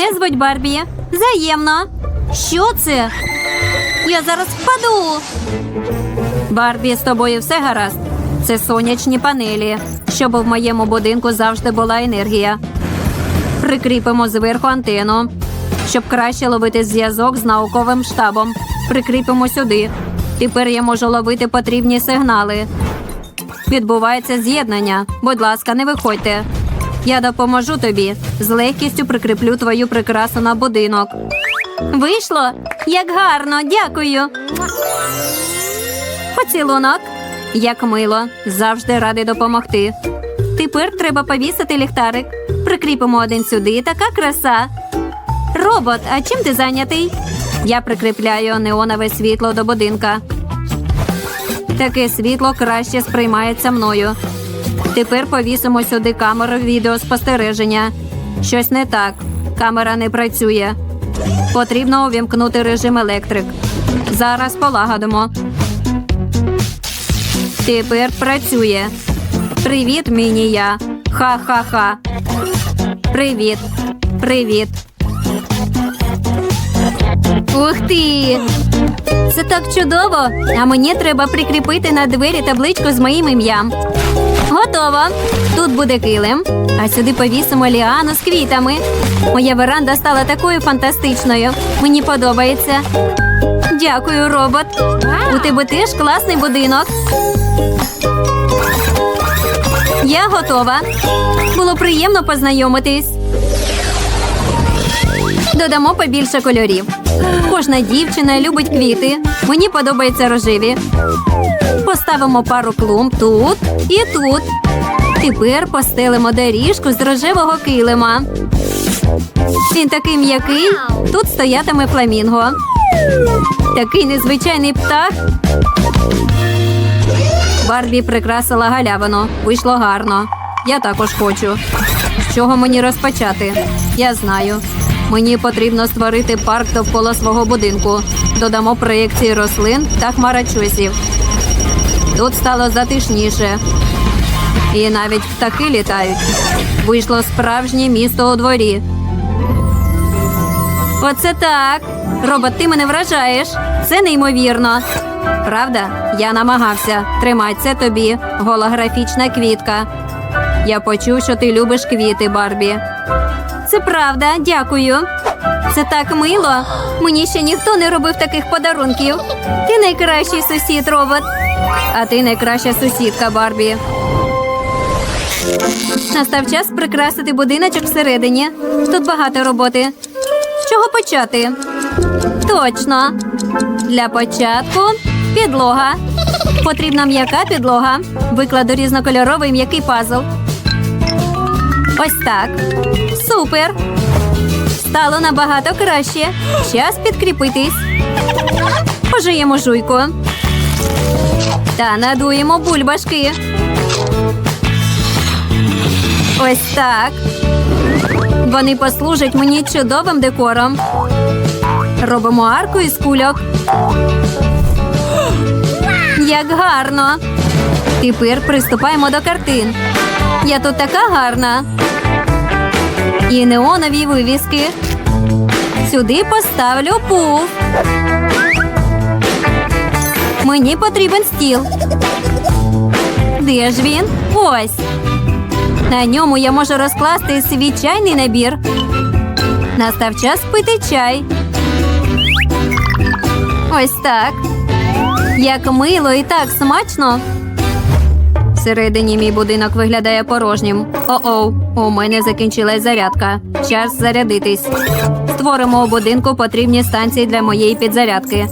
Мене звуть Барбі. Взаємно. Що це? Я зараз впаду. Барбі, з тобою все гаразд. Це сонячні панелі, щоб в моєму будинку завжди була енергія. Прикріпимо зверху антенну, щоб краще ловити зв'язок з науковим штабом. Прикріпимо сюди. Тепер я можу ловити потрібні сигнали. Відбувається з'єднання. Будь ласка, не виходьте. Я допоможу тобі. З легкістю прикріплю твою прикрасу на будинок. Вийшло? Як гарно, дякую. Поцілунок. Як мило, завжди радий допомогти. Тепер треба повісити ліхтарик. Прикріпимо один сюди. Така краса. Робот, а чим ти зайнятий? Я прикріпляю неонове світло до будинка. Таке світло краще сприймається мною. Тепер повісимо сюди камеру відеоспостереження. Щось не так. Камера не працює. Потрібно увімкнути режим електрик. Зараз полагодимо. Тепер працює. Привіт, мінія. Ха-ха-ха. Привіт. Привіт. Ух ти! Це так чудово! А мені треба прикріпити на двері табличку з моїм ім'ям. Готово. Тут буде килим, а сюди повісимо ліану з квітами. Моя веранда стала такою фантастичною. Мені подобається. Дякую, робот. У тебе теж класний будинок. Я готова. Було приємно познайомитись. Додамо побільше кольорів. Кожна дівчина любить квіти. Мені подобаються рожеві. Поставимо пару клумб тут і тут. Тепер постелимо доріжку з рожевого килима. Він такий м'який. Тут стоятиме фламінго. Такий незвичайний птах. Барбі прикрасила галявину. Вийшло гарно. Я також хочу. З чого мені розпочати? Я знаю. Мені потрібно створити парк довкола свого будинку. Додамо проєкції рослин та хмарочосів. Тут стало затишніше. І навіть птахи літають. Вийшло справжнє місто у дворі. Оце так. Робот, ти мене вражаєш. Це неймовірно. Правда, я намагався. Тримай це тобі. Голографічна квітка. Я почув, що ти любиш квіти, Барбі. Це правда, дякую. Це так мило. Мені ще ніхто не робив таких подарунків. Ти найкращий сусід, робот. А ти найкраща сусідка, Барбі. Настав час прикрасити будиночок всередині. Тут багато роботи. З чого почати? Точно. Для початку підлога. Потрібна м'яка підлога. Викладу різнокольоровий м'який пазл. Ось так. Супер. Стало набагато краще. Час підкріпитись. Пожиємо жуйку. Та надуємо бульбашки. Ось так. Вони послужать мені чудовим декором. Робимо арку із кульок. Як гарно. Тепер приступаємо до картин. Я тут така гарна. І неонові вивіски. Сюди поставлю пуф. Мені потрібен стіл. Де ж він? Ось. На ньому я можу розкласти свій чайний набір. Настав час пити чай. Ось так. Як мило і так смачно. Всередині мій будинок виглядає порожнім. О-оу, у мене закінчилась зарядка. Час зарядитись. Створимо у будинку потрібні станції для моєї підзарядки.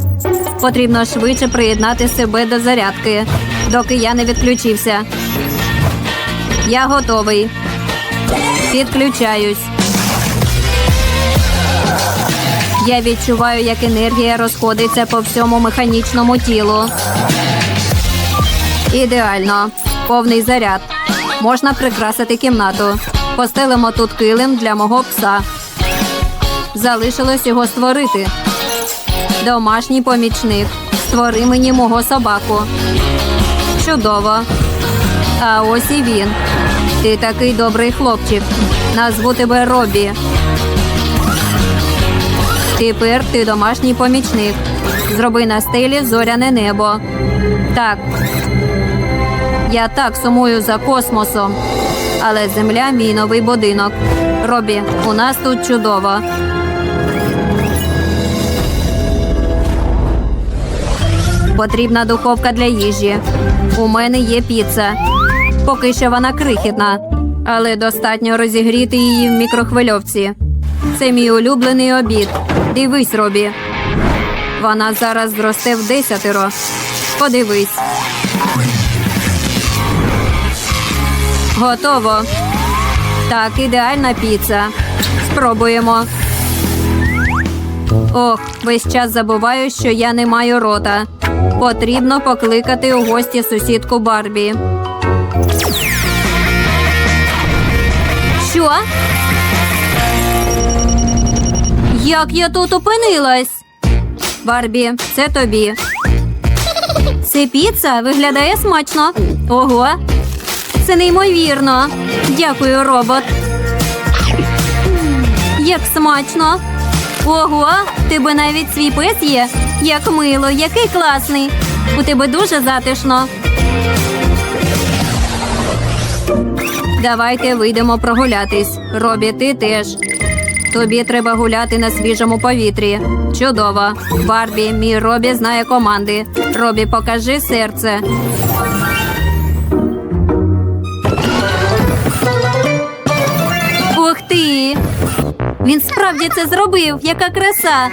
Потрібно швидше приєднати себе до зарядки, доки я не відключився. Я готовий. Підключаюсь. Я відчуваю, як енергія розходиться по всьому механічному тілу. Ідеально. Повний заряд. Можна прикрасити кімнату. Постелимо тут килим для мого пса. Залишилось його створити. Домашній помічник. Створи мені мого собаку. Чудово. А ось і він. Ти такий добрий хлопчик. Назву тебе Робі. Тепер ти домашній помічник. Зроби на стелі зоряне небо. Так. Я так сумую за космосом. Але земля мій новий будинок. Робі, у нас тут чудово. Потрібна духовка для їжі. У мене є піца. Поки що вона крихітна, але достатньо розігріти її в мікрохвильовці. Це мій улюблений обід. Дивись, Робі. Вона зараз зросте в десятеро. Подивись. Готово. Так, ідеальна піца. Спробуємо. Ох, весь час забуваю, що я не маю рота. Потрібно покликати у гості сусідку Барбі. Що? Як я тут опинилась? Барбі, це тобі. Це піца виглядає смачно. Ого. Це неймовірно. Дякую, робот. Як смачно. Ого, тебе навіть свій пес є. Як мило, який класний. У тебе дуже затишно. Давайте вийдемо прогулятись. Робі, ти теж. Тобі треба гуляти на свіжому повітрі. Чудово. Барбі, мій Робі знає команди. Робі, покажи серце. Він справді це зробив. Яка краса.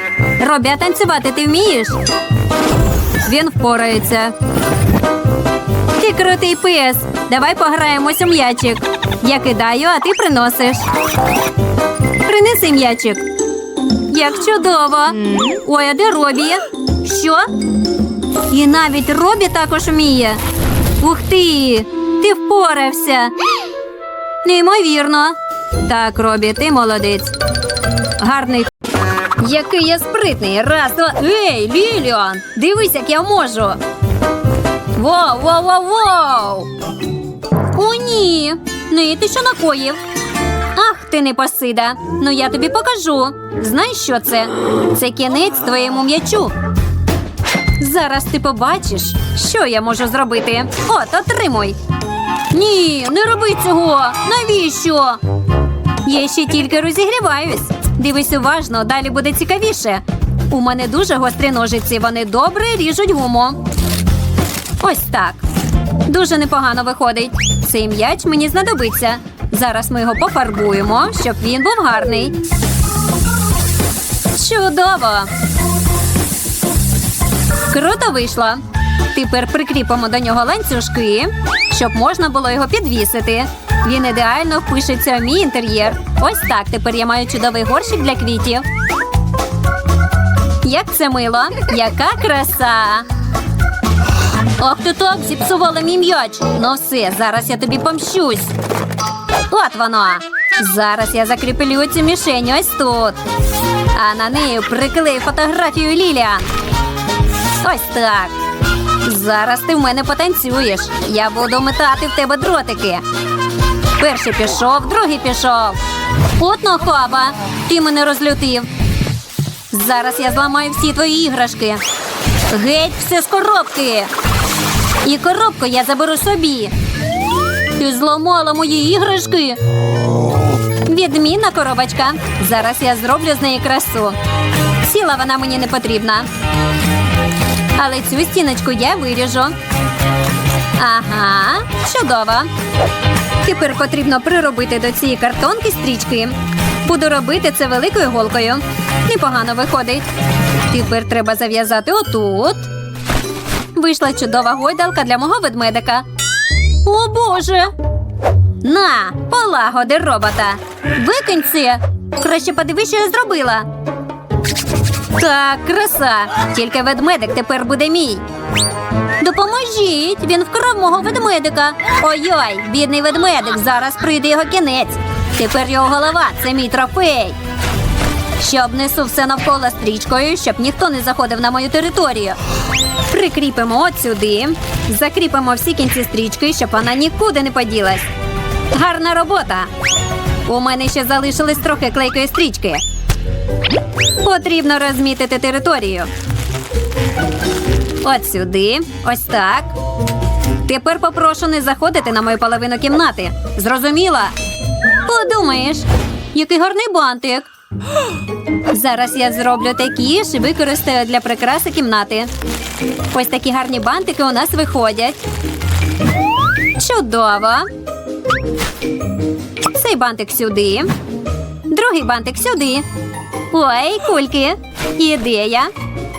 Робі, а танцювати ти вмієш? Він впорається. Ти крутий пес. Давай пограємось у м'ячик. Я кидаю, а ти приносиш. Принеси м'ячик. Як чудово. Ой, а де Робі? Що? І навіть Робі також вміє. Ух ти! Ти впорався. Неймовірно. Так, Робі, ти молодець. Гарний. Який я спритний. Раз, два. Ей, Ліліан! Дивись, як я можу. Воу, воу, воу, воу. О, ні. Ну ти що накоїв? Ах, ти непосида. Ну я тобі покажу. Знаєш, що це? Це кінець твоєму м'ячу. Зараз ти побачиш, що я можу зробити. От, отримуй. Ні, не роби цього. Навіщо? Я ще тільки розігріваюсь. Дивись уважно, далі буде цікавіше. У мене дуже гострі ножиці, вони добре ріжуть гуму. Ось так. Дуже непогано виходить. Цей м'яч мені знадобиться. Зараз ми його пофарбуємо, щоб він був гарний. Чудово! Круто вийшло. Тепер прикріпимо до нього ланцюжки, щоб можна було його підвісити. Він ідеально впишеться в мій інтер'єр. Ось так. Тепер я маю чудовий горщик для квітів. Як це мило! Яка краса! Ох, ти так зіпсувала мій м'яч. Ну все, зараз я тобі помщусь. От воно. Зараз я закріплю цю мішень ось тут. А на неї приклею фотографію Ліліан. Ось так. Зараз ти в мене потанцюєш. Я буду метати в тебе дротики. Перший пішов, другий пішов. От нахаба, ти мене розлютив. Зараз я зламаю всі твої іграшки. Геть все з коробки. І коробку я заберу собі. Ти зламала мої іграшки. Відмінна коробочка. Зараз я зроблю з неї красу. Сіла вона мені не потрібна. Але цю стіночку я виріжу. Ага, чудово. Тепер потрібно приробити до цієї картонки стрічки. Буду робити це великою голкою. Непогано виходить. Тепер треба зав'язати отут. Вийшла чудова гойдалка для мого ведмедика. О Боже! На, полагоди робота. Викинь це. Краще подивись, що я зробила. Так, краса. Тільки ведмедик тепер буде мій. Допоможіть! Він вкрав мого ведмедика. Ой-ой, бідний ведмедик, зараз прийде його кінець. Тепер його голова це мій трофей. Ще обнесу все навколо стрічкою, щоб ніхто не заходив на мою територію. Прикріпимо от сюди, закріпимо всі кінці стрічки, щоб вона нікуди не поділась. Гарна робота. У мене ще залишилось трохи клейкої стрічки. Потрібно розмітити територію. От сюди, ось так. Тепер попрошу не заходити на мою половину кімнати. Зрозуміла? Подумаєш, який гарний бантик. Зараз я зроблю такі ж і використаю для прикраси кімнати. Ось такі гарні бантики у нас виходять. Чудово. Цей бантик сюди. Другий бантик сюди. Ой, кульки. Ідея.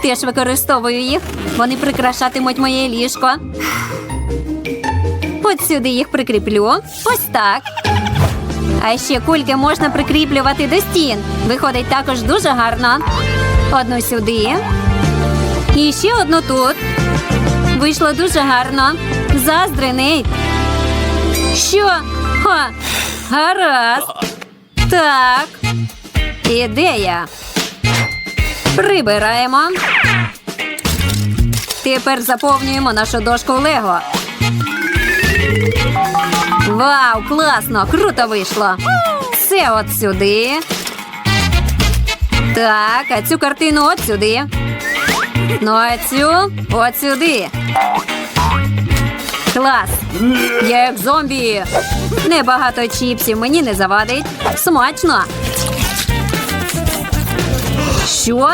Теж використовую їх. Вони прикрашатимуть моє ліжко. От сюди їх прикріплю. Ось так. А ще кульки можна прикріплювати до стін. Виходить також дуже гарно. Одну сюди. І ще одну тут. Вийшло дуже гарно. Заздри, Нейт. Що? Ха. Гаразд. Так. Ідея. Прибираємо. Тепер заповнюємо нашу дошку Лего. Вау, класно! Круто вийшло! Все от сюди. Так, а цю картину от сюди. Ну, а цю от сюди. Клас! Я як зомбі. Небагато чіпсів мені не завадить. Смачно. Що?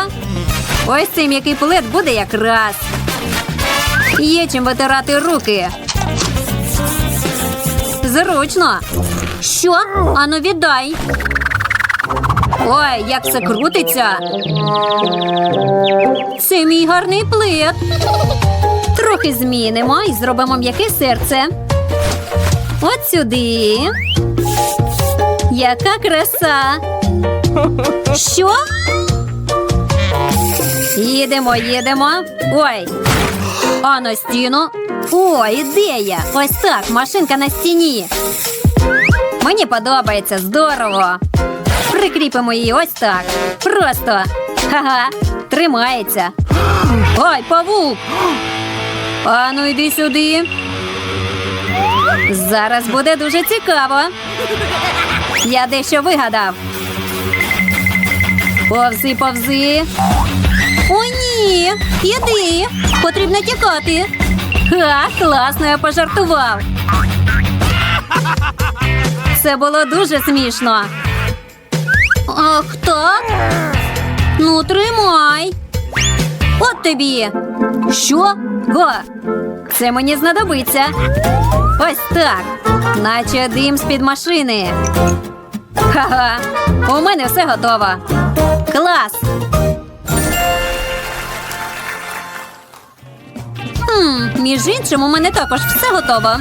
Ось цей м'який плед буде якраз. Є чим витирати руки. Зручно. Що? Ану віддай. Ой, як це крутиться. Це мій гарний плед. Трохи змінимо і зробимо м'яке серце. От сюди. Яка краса. Що? Їдемо, їдемо. Ой. А на стіну. О, ідея! Ось так, машинка на стіні. Мені подобається, здорово. Прикріпимо її ось так. Просто. Ха-ха. Тримається. Ой, павук. Ану, йди сюди. Зараз буде дуже цікаво. Я дещо вигадав. Повзи, повзи. Ні! Іди! Потрібно тікати. Ха, класно, я пожартував. Це було дуже смішно. Ах, так? Ну, тримай. От тобі. Що? Га. Це мені знадобиться. Ось так. Наче дим з-під машини. Ха-ха. У мене все готово. Клас. Хм, між іншим, у мене також все готово.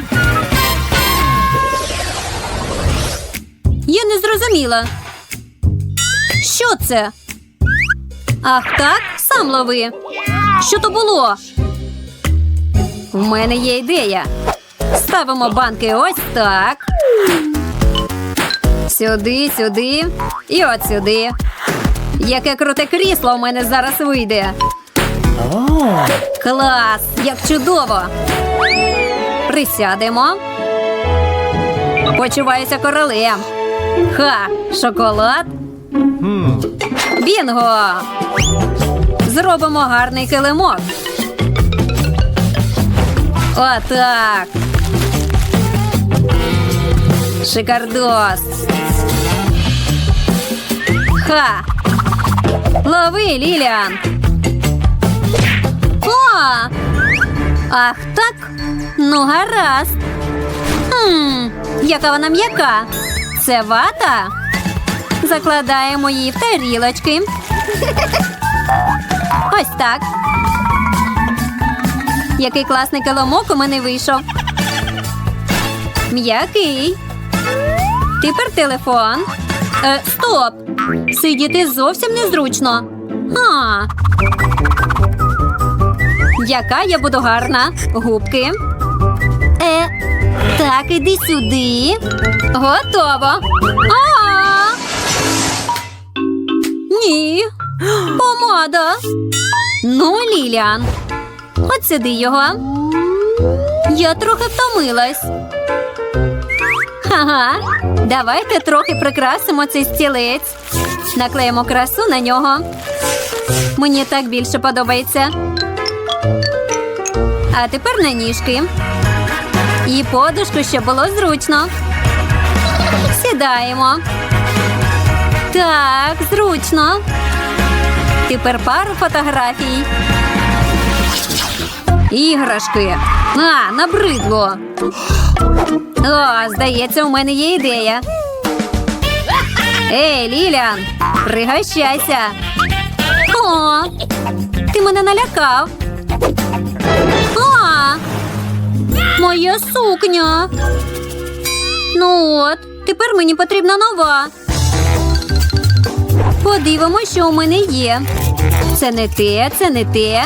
Я не зрозуміла. Що це? Ах так, сам лови. Що то було? В мене є ідея. Ставимо банки ось так. Сюди, сюди і от сюди. Яке круте крісло у мене зараз вийде. Клас! Як чудово! Присядемо. Почуваюся королем. Ха! Шоколад. Бінго! Зробимо гарний килимок. Отак. Шикардос. Ха! Лови, Ліліан! Ах так? Ну, гаразд. Хм, яка вона м'яка. Це вата. Закладаємо її в тарілочки. Ось так. Який класний килимок у мене вийшов. М'який. Тепер телефон. Е, стоп! Сидіти зовсім незручно. А. Яка я буду гарна. Губки. Е, так, іди сюди. Готово. А! Ні. Помада. Ну, Ліліан. От сюди його. Я трохи втомилась. Ага. Давайте трохи прикрасимо цей стілець. Наклеїмо красу на нього. Мені так більше подобається. А тепер на ніжки. І подушку, щоб було зручно. Сідаємо. Так, зручно. Тепер пару фотографій. Іграшки. А, набридло. О, здається, у мене є ідея. Ей, Лілян, пригощайся. О, ти мене налякав. Моя сукня. Ну от, тепер мені потрібна нова. Подивимось, що у мене є. Це не те, це не те.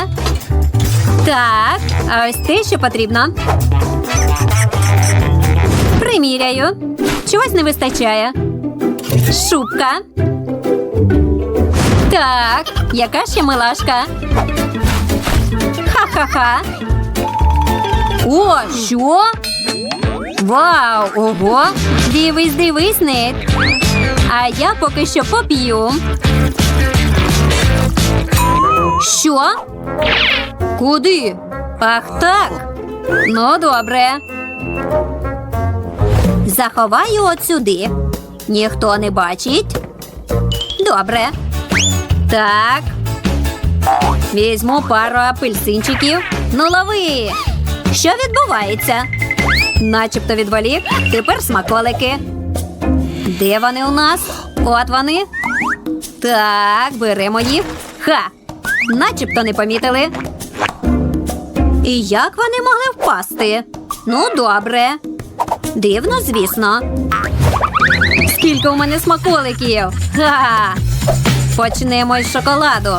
Так, а ось те, що потрібно. Приміряю. Чогось не вистачає. Шубка. Так, яка ще милашка. Ха-ха-ха. О, що? Вау, ого! Дивись, дивись, Нейт. А я поки що поп'ю. Що? Куди? Ах так. Ну, добре. Заховаю от сюди. Ніхто не бачить. Добре. Так. Візьму пару апельсинчиків. Ну, лови. Що відбувається? Начебто відволік. Тепер смаколики. Де вони у нас? От вони. Так, беремо їх. Ха! Начебто не помітили. І як вони могли впасти? Ну, добре. Дивно, звісно. Скільки у мене смаколиків? Ха! Почнемо із шоколаду.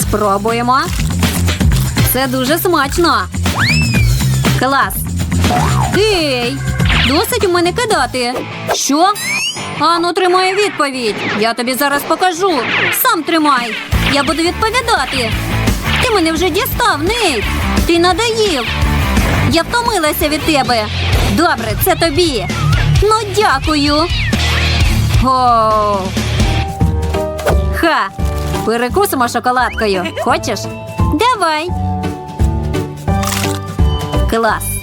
Спробуємо. Це дуже смачно. Клас. Ей! Досить у мене кидати. Що? Ану, тримай відповідь. Я тобі зараз покажу. Сам тримай. Я буду відповідати. Ти мене вже дістав, Нейт. Ти надоїв. Я втомилася від тебе. Добре, це тобі. Ну, дякую. О. Ха. Перекусимо шоколадкою. Хочеш? Давай. Клас.